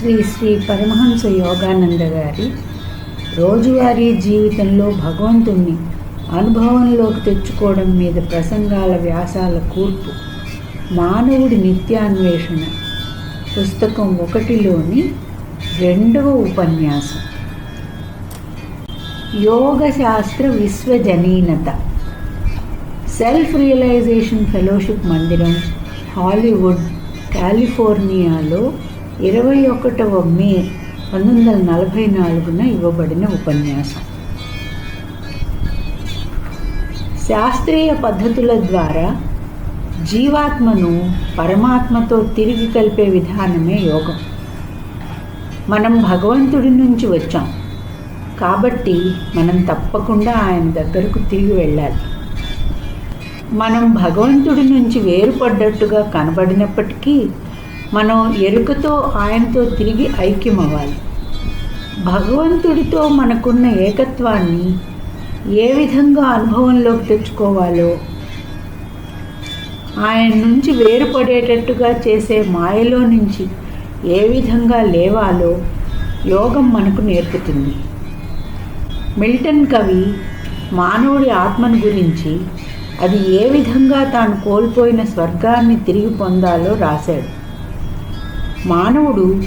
శ్రీ శ్రీ పరమహంస యోగానంద గారి రోజువారీ జీవితంలో భగవంతుణ్ణి అనుభవంలోకి తెచ్చుకోవడం మీద ప్రసంగాల వ్యాసాల కూర్పు మానవుడి నిత్యాన్వేషణ పుస్తకం ఒకటిలోని రెండవ ఉపన్యాసం. యోగశాస్త్ర విశ్వజనీనత సెల్ఫ్ రియలైజేషన్ ఫెలోషిప్ మందిరం హాలీవుడ్ కాలిఫోర్నియాలో ఇరవై ఒకటవ మే పంతొమ్మిది వందల నలభై నాలుగున ఇవ్వబడిన ఉపన్యాసం. శాస్త్రీయ పద్ధతుల ద్వారా జీవాత్మను పరమాత్మతో తిరిగి కలిపే విధానమే యోగం. మనం భగవంతుడి నుంచి వచ్చాం. కాబట్టి మనం తప్పకుండా ఆయన దగ్గరకు తిరిగి వెళ్ళాలి. మనం భగవంతుడి నుంచి వేరుపడ్డట్టుగా కనబడినప్పటికీ మనం ఎరుకతో ఆయనతో తిరిగి ఐక్యమవ్వాలి. భగవంతుడితో మనకున్న ఏకత్వాన్ని ఏ విధంగా అనుభవంలోకి తెచ్చుకోవాలో ఆయన నుంచి వేరుపడేటట్టుగా చేసే మాయలో నుంచి ఏ విధంగా లేవాలో యోగం మనకు నేర్పుతుంది. మిల్టన్ కవి మానవుడి ఆత్మను గురించి అది ఏ విధంగా తాను కోల్పోయిన స్వర్గాన్ని తిరిగి పొందాలో రాశాడు. మానవుడు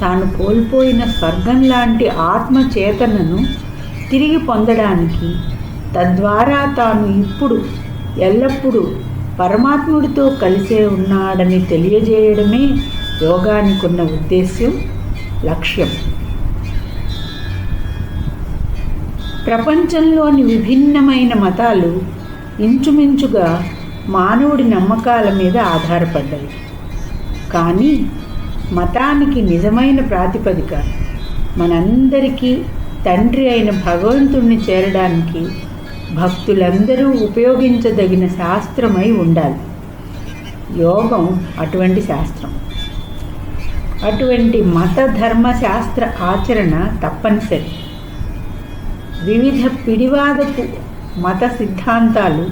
తాను కోల్పోయిన స్వర్గం లాంటి ఆత్మ చేతనను తిరిగి పొందడానికి తద్వారా తాను ఇప్పుడు ఎల్లప్పుడూ పరమాత్ముడితో కలిసే ఉన్నాడని తెలియజేయడమే యోగానికి ఉన్న ఉద్దేశ్యం లక్ష్యం. ప్రపంచంలోని విభిన్నమైన మతాలు ఇంచుమించుగా మానవుడి నమ్మకాల మీద ఆధారపడ్డవి కానీ మతానికి నిజమైన ప్రాతిపదిక మనందరికీ తండ్రి అయిన భగవంతుణ్ణి చేరడానికి భక్తులందరూ ఉపయోగించదగిన శాస్త్రమై ఉండాలి. యోగం అటువంటి శాస్త్రం. అటువంటి మత ధర్మ శాస్త్ర ఆచరణ తప్పనిసరి. వివిధ పిడివాదపు మత సిద్ధాంతాలు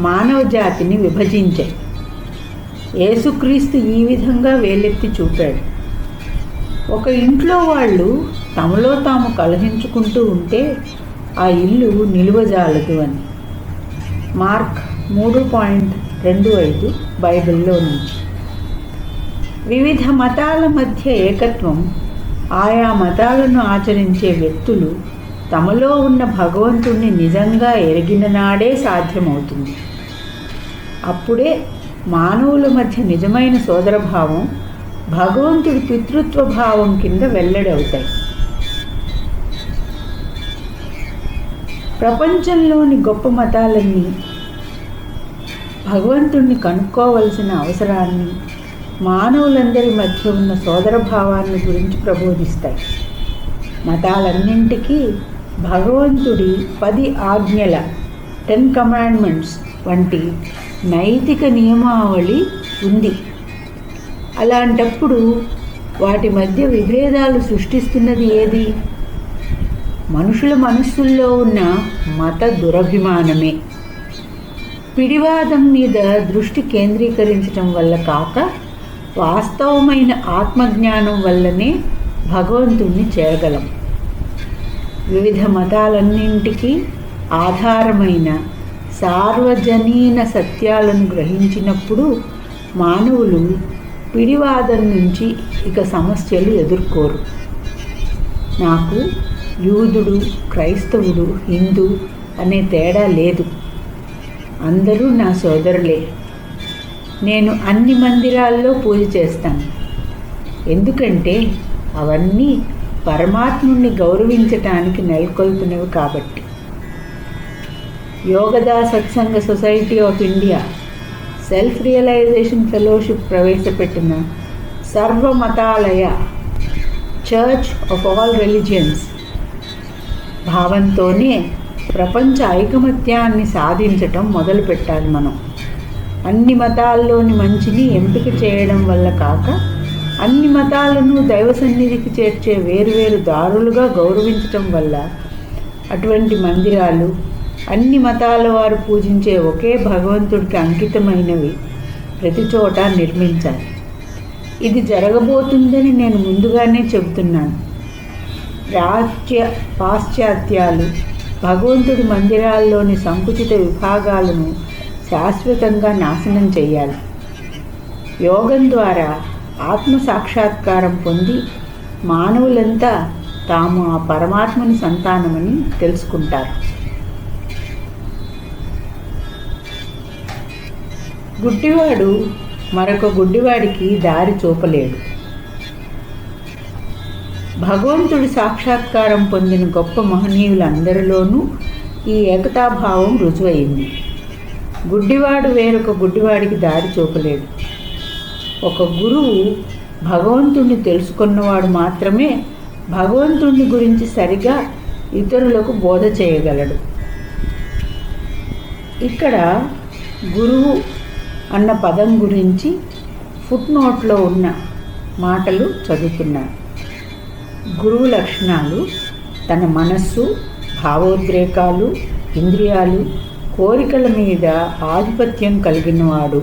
మానవ జాతిని విభజించాయి. యేసుక్రీస్తు ఈ విధంగా వేలెత్తి చూపాడు. ఒక ఇంట్లో వాళ్ళు తమలో తాము కలహించుకుంటూ ఉంటే ఆ ఇల్లు నిలువజాలదు అని. మార్క్ మూడు పాయింట్ రెండు ఐదు బైబిల్లో నుంచి. వివిధ మతాల మధ్య ఏకత్వం ఆయా మతాలను ఆచరించే వ్యక్తులు తమలో ఉన్న భగవంతుణ్ణి నిజంగా ఎరిగిన నాడే సాధ్యమవుతుంది. అప్పుడే మానవుల మధ్య నిజమైన సోదరభావం భగవంతుడి పితృత్వ భావం కింద వెల్లడవుతాయి. ప్రపంచంలోని గొప్ప మతాలన్నీ భగవంతుణ్ణి కనుక్కోవలసిన అవసరాన్ని మానవులందరి మధ్య ఉన్న సోదరభావాన్ని గురించి ప్రబోధిస్తాయి. మతాలన్నింటికీ భగవంతుడి పది ఆజ్ఞల టెన్ కమాండ్మెంట్స్ వంటి నైతిక నియమావళి ఉంది. అలాంటప్పుడు వాటి మధ్య విభేదాలు సృష్టిస్తున్నది ఏది? మనుషుల మనస్సుల్లో ఉన్న మత దురభిమానమే. పిడివాదం మీద దృష్టి కేంద్రీకరించటం వల్ల కాక వాస్తవమైన ఆత్మజ్ఞానం వల్లనే భగవంతుణ్ణి చేరగలం. వివిధ మతాలన్నింటికీ ఆధారమైన సార్వజనీన సత్యాలను గ్రహించినప్పుడు మానవులు పిడివాదం నుంచి ఇక సమస్యలు ఎదుర్కోరు. నాకు యూదుడు క్రైస్తవుడు హిందూ అనే తేడా లేదు. అందరూ నా సోదరులే. నేను అన్ని మందిరాల్లో పూజ చేస్తాను. ఎందుకంటే అవన్నీ పరమాత్ముణ్ణి గౌరవించటానికి నెలకొల్పినవి కాబట్టి. Yogoda Satsanga society of India self realization fellowship ప్రవేశపెట్టిన సర్వమతాలయ చర్చ్ ఆఫ్ ఆల్ రిలీజియన్స్ భావంతోనే ప్రపంచ ఐకమత్యాన్ని సాధించటం మొదలుపెట్టాలి మనం. అన్ని మతాల్లోని మంచిని ఎంపిక చేయడం వల్ల కాక అన్ని మతాలను దైవ సన్నిధికి చేర్చే వేరువేరు దారులుగా గౌరవించటం వల్ల అటువంటి మందిరాలు అన్ని మతాల వారు పూజించే ఒకే భగవంతుడికి అంకితమైనవి ప్రతి చోట నిర్మించాలి. ఇది జరగబోతుందని నేను ముందుగానే చెబుతున్నాను. ప్రాచ్య పాశ్చాత్యాలు భగవంతుడి మందిరాల్లోని సంకుచిత విభాగాలను శాశ్వతంగా నాశనం చేయాలి. యోగం ద్వారా ఆత్మ సాక్షాత్కారం పొంది మానవులంతా తాము ఆ పరమాత్మని సంతానమని తెలుసుకుంటారు. గుడ్డివాడు మరొక గుడ్డివాడికి దారి చూపలేడు. భగవంతుడి సాక్షాత్కారం పొందిన గొప్ప మహనీయులందరిలోనూ ఈ ఏకతాభావం రుజువైంది. గుడ్డివాడు వేరొక గుడ్డివాడికి దారి చూపలేడు. ఒక గురువు భగవంతుణ్ణి తెలుసుకున్నవాడు మాత్రమే భగవంతుణ్ణి గురించి సరిగా ఇతరులకు బోధ చేయగలడు. ఇక్కడ గురువు అన్న పదం గురించి ఫుట్ నోట్లో ఉన్న మాటలు చదువుతున్నాను గురువు లక్షణాలు తన మనస్సు భావోద్రేకాలు ఇంద్రియాలు కోరికల మీద ఆధిపత్యం కలిగినవాడు.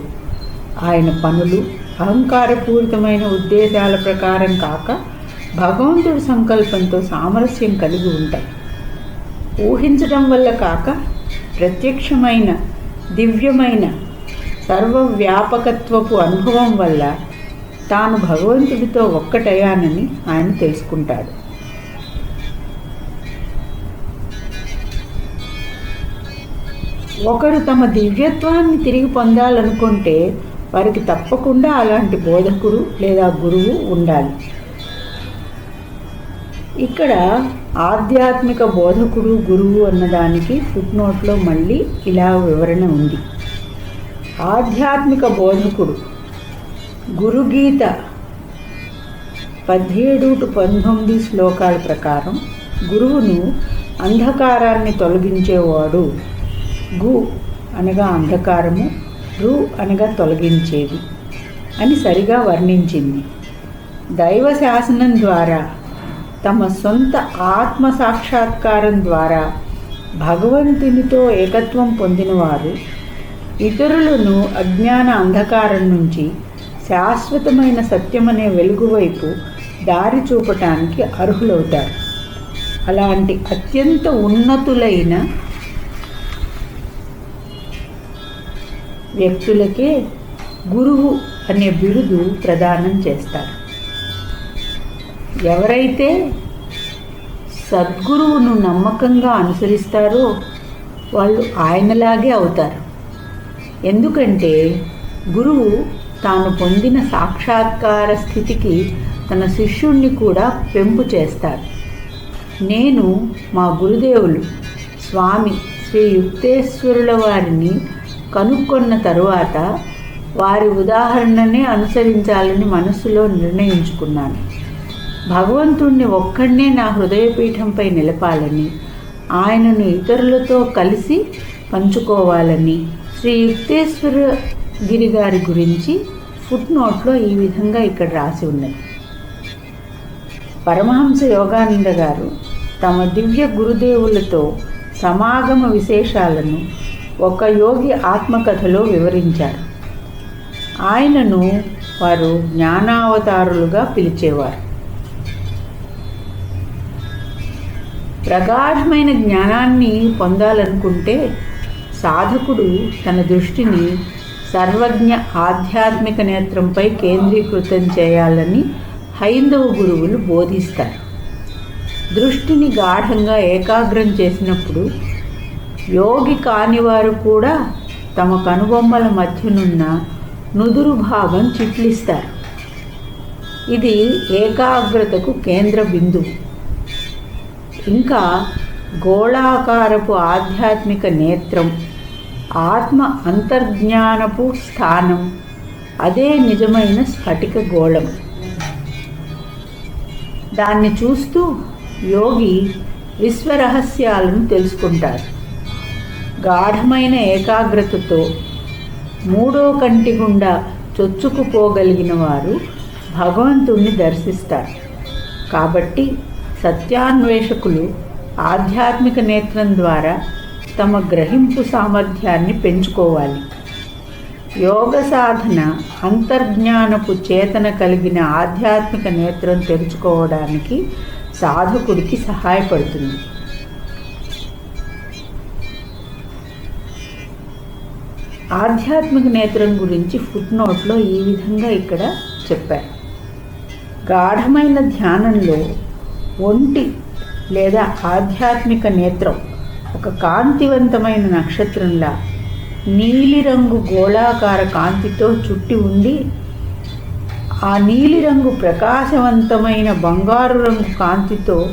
ఆయన పనులు అహంకారపూరితమైన ఉద్దేశాల ప్రకారం కాక భగవంతుడి సంకల్పంతో సామరస్యం కలిగి ఉంటాయి. ఊహించడం వల్ల కాక ప్రత్యక్షమైన దివ్యమైన సర్వవ్యాపకత్వపు అనుభవం వల్ల తాను భగవంతుడితో ఒక్కటయ్యానని ఆయన తెలుసుకుంటాడు. ఒకరు తమ దివ్యత్వాన్ని తిరిగి పొందాలనుకుంటే వారికి తప్పకుండా అలాంటి బోధకుడు లేదా గురువు ఉండాలి. ఇక్కడ ఆధ్యాత్మిక బోధకుడు గురువు అన్నదానికి ఫుట్నోట్లో మళ్ళీ ఇలా వివరణ ఉంది. ఆధ్యాత్మిక బోధకుడు. గురుగీత పదిహేడు టు పంతొమ్మిది శ్లోకాల ప్రకారం గురువును అంధకారాన్ని తొలగించేవాడు. గు అనగా అంధకారము రు అనగా తొలగించేది అని సరిగా వర్ణించింది. దైవ శాసనం ద్వారా తమ సొంత ఆత్మ సాక్షాత్కారం ద్వారా భగవంతునితో ఏకత్వం పొందినవారు ఇతరులను అజ్ఞాన అంధకారం నుంచి శాశ్వతమైన సత్యమనే వెలుగు వైపు దారి చూపటానికి అర్హులవుతారు. అలాంటి అత్యంత ఉన్నతులైన వ్యక్తులకే గురువు అనే బిరుదు ప్రదానం చేస్తారు. ఎవరైతే సద్గురువును నమ్మకంగా అనుసరిస్తారో వాళ్ళు ఆయనలాగే అవుతారు. ఎందుకంటే గురువు తాను పొందిన సాక్షాత్కార స్థితికి తన శిష్యుణ్ణి కూడా పెంపు చేస్తారు నేను మా గురుదేవులు స్వామి శ్రీ యుక్తేశ్వరుల వారిని కనుక్కొన్న తరువాత వారి ఉదాహరణనే అనుసరించాలని మనసులో నిర్ణయించుకున్నాను. భగవంతుణ్ణి ఒక్కడనే నా హృదయపీఠంపై నిలపాలని ఆయనను ఇతరులతో కలిసి పంచుకోవాలని శ్రీ యుక్తేశ్వర గిరి గారి గురించి ఫుట్ నోట్లో ఈ విధంగా ఇక్కడ రాసి ఉన్నది. పరమహంస యోగానంద గారు తమ దివ్య గురుదేవులతో సమాగమ విశేషాలను ఒక యోగి ఆత్మకథలో వివరించారు. ఆయనను వారు జ్ఞానావతారులుగా పిలిచేవారు. ప్రగాఢమైన జ్ఞానాన్ని పొందాలనుకుంటే సాధకుడు తన దృష్టిని సర్వజ్ఞ ఆధ్యాత్మిక నేత్రంపై కేంద్రీకృతం చేయాలని హైందవ గురువులు బోధిస్తారు. దృష్టిని గాఢంగా ఏకాగ్రం చేసినప్పుడు యోగి కానివారు కూడా తమ కనుబొమ్మల మధ్యనున్న నుదురు భాగం చిట్లిస్తారు. ఇది ఏకాగ్రతకు కేంద్ర బిందువు. ఇంకా గోళాకారపు ఆధ్యాత్మిక నేత్రం ఆత్మ అంతర్జ్ఞానపు స్థానం. అదే నిజమైన స్ఫటిక గోళం. దాన్ని చూస్తూ యోగి విశ్వరహస్యాలను తెలుసుకుంటారు. గాఢమైన ఏకాగ్రతతో మూడో కంటి గుండా చొచ్చుకుపోగలిగిన వారు భగవంతుణ్ణి దర్శిస్తారు. కాబట్టి సత్యాన్వేషకులు ఆధ్యాత్మిక నేత్రం ద్వారా తమ గ్రహింపు సామర్థ్యాన్ని పెంచుకోవాలి. యోగ సాధన అంతర్జ్ఞానపు చేతన కలిగిన ఆధ్యాత్మిక నేత్రం తెరుచుకోవడానికి సాధకుడికి సహాయపడుతుంది. ఆధ్యాత్మిక నేత్రం గురించి ఫుట్ నోట్లో ఈ విధంగా ఇక్కడ చెప్పారు. గాఢమైన ధ్యానంలో ఒంటి లేదా ఆధ్యాత్మిక నేత్రం ఒక కాంతివంతమైన నక్షత్రంలా నీలిరంగు గోళాకార కాంతితో చుట్టి ఉండి ఆ నీలిరంగు ప్రకాశవంతమైన బంగారు రంగు కాంతితో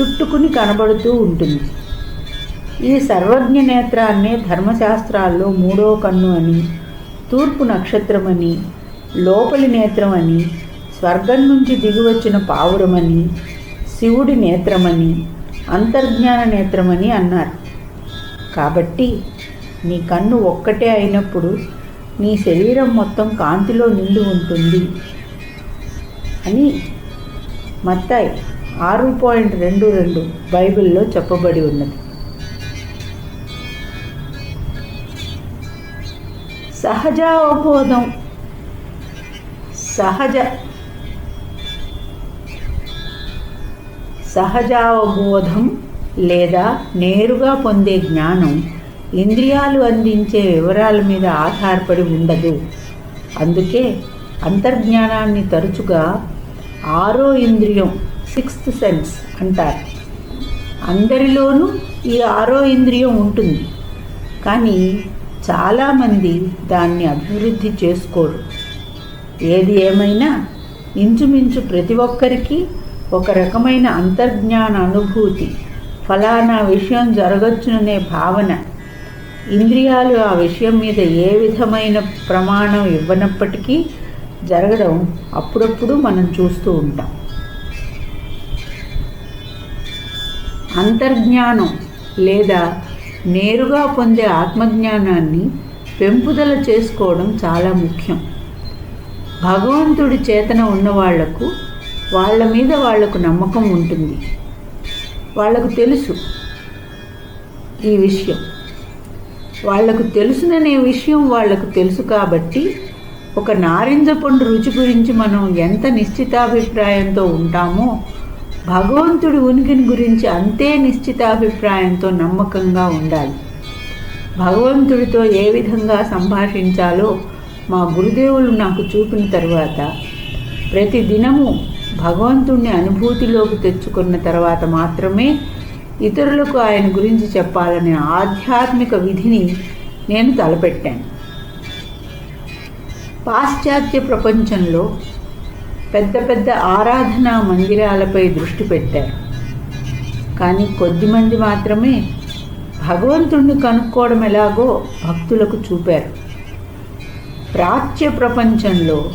చుట్టుకుని కనబడుతూ ఉంటుంది. ఈ సర్వజ్ఞ నేత్రాన్నే ధర్మశాస్త్రాల్లో మూడో కన్ను అని తూర్పు నక్షత్రమని లోపలి నేత్రమని స్వర్గం నుంచి దిగివచ్చిన పావురమని శివుడి నేత్రమని అంతర్జ్ఞాన నేత్రమని అన్నారు. కాబట్టి నీ కన్ను ఒక్కటే అయినప్పుడు నీ శరీరం మొత్తం కాంతిలో నిండి ఉంటుంది అని మత్తాయి ఆరు పాయింట్ రెండు రెండు బైబిల్లో చెప్పబడి ఉన్నది. సహజావబోధం సహజ సహజావబోధం లేదా నేరుగా పొందే జ్ఞానం ఇంద్రియాలు అందించే వివరాల మీద ఆధారపడి ఉండదు. అందుకే అంతర్జ్ఞానాన్ని తరచుగా ఆరో ఇంద్రియం సిక్స్త్ సెన్స్ అంటారు. అందరిలోనూ ఈ ఆరో ఇంద్రియం ఉంటుంది. కానీ చాలామంది దాన్ని అభివృద్ధి చేసుకోరు. ఏది ఏమైనా ఇంచుమించు ప్రతి ఒక్కరికి ఒక రకమైన అంతర్జ్ఞాన అనుభూతి. ఫలానా విషయం జరగచ్చుననే భావన. ఇంద్రియాలు ఆ విషయం మీద ఏ విధమైన ప్రమాణం ఇవ్వనప్పటికీ జరగడం అప్పుడప్పుడు మనం చూస్తూ ఉంటాం. అంతర్జ్ఞానం లేదా నేరుగా పొందే ఆత్మజ్ఞానాన్ని పెంపుదల చేసుకోవడం చాలా ముఖ్యం. భగవంతుడి చేతన ఉన్నవాళ్ళకు వాళ్ళ మీద వాళ్ళకు నమ్మకం ఉంటుంది. వాళ్ళకు తెలుసు ఈ విషయం. వాళ్ళకు తెలుసుననే విషయం వాళ్ళకు తెలుసు కాబట్టి ఒక నారింజ పండు రుచి గురించి మనం ఎంత నిశ్చితాభిప్రాయంతో ఉంటామో భగవంతుడి ఉనికిని గురించి అంతే నిశ్చితాభిప్రాయంతో నమ్మకంగా ఉండాలి. భగవంతుడితో ఏ విధంగా సంభాషించాలో మా గురుదేవులు నాకు చూపిన తర్వాత ప్రతి దినము భగవంతుణ్ణి అనుభూతిలోకి తెచ్చుకున్న తర్వాత మాత్రమే ఇతరులకు ఆయన గురించి చెప్పాలనే ఆధ్యాత్మిక విధిని నేను తలపెట్టాను. పాశ్చాత్య ప్రపంచంలో పెద్ద పెద్ద ఆరాధనా మందిరాలపై దృష్టి పెట్టారు. కానీ కొద్దిమంది మాత్రమే భగవంతుణ్ణి కనుక్కోవడం ఎలాగో భక్తులకు చూపారు. ప్రాచ్య ప్రపంచంలో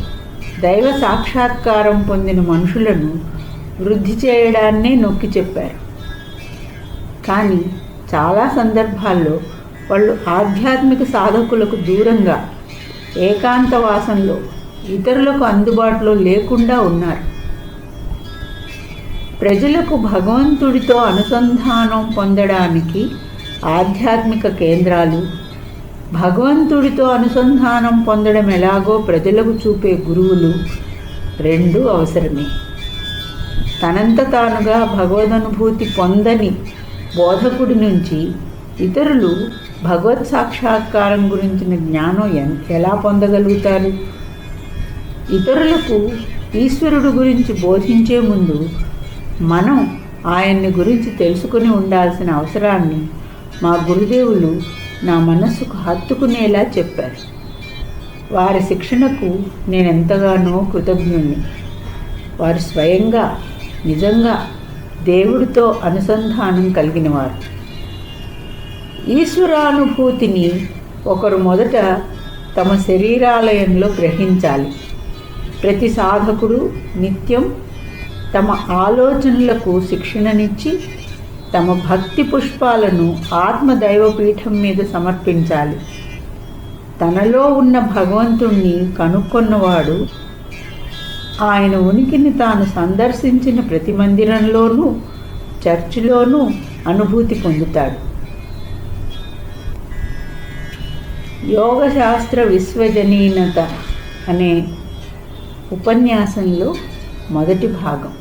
దైవ సాక్షాత్కారం పొందిన మనుషులను వృద్ధి చేయడాన్నే నొక్కి చెప్పారు. కానీ చాలా సందర్భాల్లో వాళ్ళు ఆధ్యాత్మిక సాధకులకు దూరంగా ఏకాంతవాసంలో ఇతరులకు అందుబాటులో లేకుండా ఉన్నారు. ప్రజలకు భగవంతుడితో అనుసంధానం పొందడానికి ఆధ్యాత్మిక కేంద్రాలు భగవంతుడితో అనుసంధానం పొందడం ఎలాగో ప్రజలకు చూపే గురువులు రెండు అవసరమే. తనంత తానుగా భగవదనుభూతి పొందని బోధకుడి నుంచి ఇతరులు భగవత్ సాక్షాత్కారం గురించిన జ్ఞానం ఎలా పొందగలుగుతారు? ఇతరులకు ఈశ్వరుడు గురించి బోధించే ముందు మనం ఆయన్ని గురించి తెలుసుకుని ఉండాల్సిన అవసరాన్ని మా గురుదేవులు నా మనస్సుకు హత్తుకునేలా చెప్పారు. వారి శిక్షణకు నేను ఎంతగానో కృతజ్ఞుణ్ణి. వారు స్వయంగా నిజంగా దేవుడితో అనుసంధానం కలిగినవారు. ఈశ్వరానుభూతిని ఒకరు మొదట తమ శరీరాలయంలో గ్రహించాలి. ప్రతి సాధకుడు నిత్యం తమ ఆలోచనలకు శిక్షణనిచ్చి తమ భక్తి పుష్పాలను ఆత్మదైవపీఠం మీద సమర్పించాలి. తనలో ఉన్న భగవంతుణ్ణి కనుక్కున్నవాడు ఆయన ఉనికిని తాను సందర్శించిన ప్రతి మందిరంలోనూ చర్చిలోనూ అనుభూతి పొందుతాడు. యోగశాస్త్ర విశ్వజనీనత అనే ఉపన్యాసంలో మొదటి భాగం.